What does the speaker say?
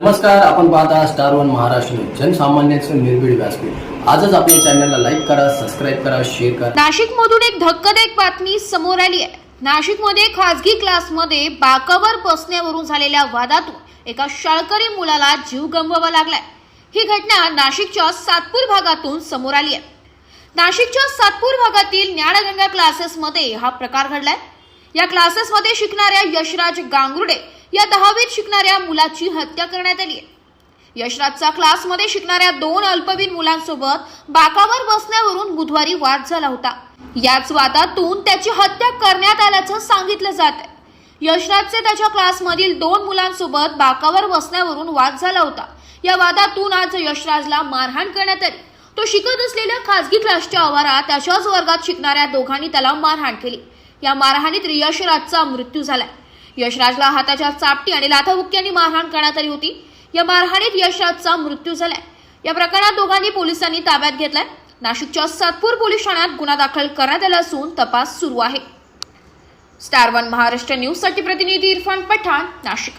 नमस्कार आपण पाहता स्टार वन महाराष्ट्र जनसामान्यांचं निर्भीड व्यासपीठ. आजच आपल्या चॅनलला लाईक करा सबस्क्राईब करा शेअर करा. नाशिक मधून एक धक्कादायक बातमी समोर आली आहे. नाशिकमध्ये खासगी क्लासमध्ये बाकावर बसण्यावरून झालेल्या वादातून एका शाळकरी मुलाला जीव गमवावा लागलाय. ही घटना नाशिकच्या सातपूर भागातून समोर आली आहे. नाशिकच्या सातपूर भागातील ज्ञानगंगा क्लासेसमध्ये हा प्रकार घडलाय. या क्लासेसमध्ये शिकणाऱ्या यशराज गांगुर्डे या दहावीत शिकणाऱ्या मुलाची हत्या करण्यात आली आहे. यशराजचा क्लासमध्ये शिकणाऱ्या दोन अल्पवीन मुलांसोबत बाकावर बसण्यावरून बुधवारी वाद झाला होता. याच वादातून त्याची हत्या करण्यात आल्याचं सांगितलं जात आहे. यशराजचे त्याच्या क्लासमधील दोन मुलांसोबत बाकावर बसण्यावरून वाद झाला होता. या वादातून आज यशराजला मारहाण करण्यात आली. तो शिकत असलेल्या खासगी क्लासच्या आवारात त्याच्याच वर्गात शिकणाऱ्या दोघांनी त्याला मारहाण केली. या मारहाणीत यशराजचा मृत्यू झालाय. यशराजला हाताच्या चापटी आणि लाथाबुक्क्यांनी मारहाण करण्यात आली होती. या मारहाणीत यशराजचा मृत्यू झालाय. या प्रकरणात दोघांनी पोलिसांनी ताब्यात घेतलाय. नाशिकच्या सातपूर पोलीस ठाण्यात गुन्हा दाखल करण्यात आला असून तपास सुरू आहे. स्टार वन महाराष्ट्र न्यूजसाठी प्रतिनिधी इरफान पठाण नाशिक.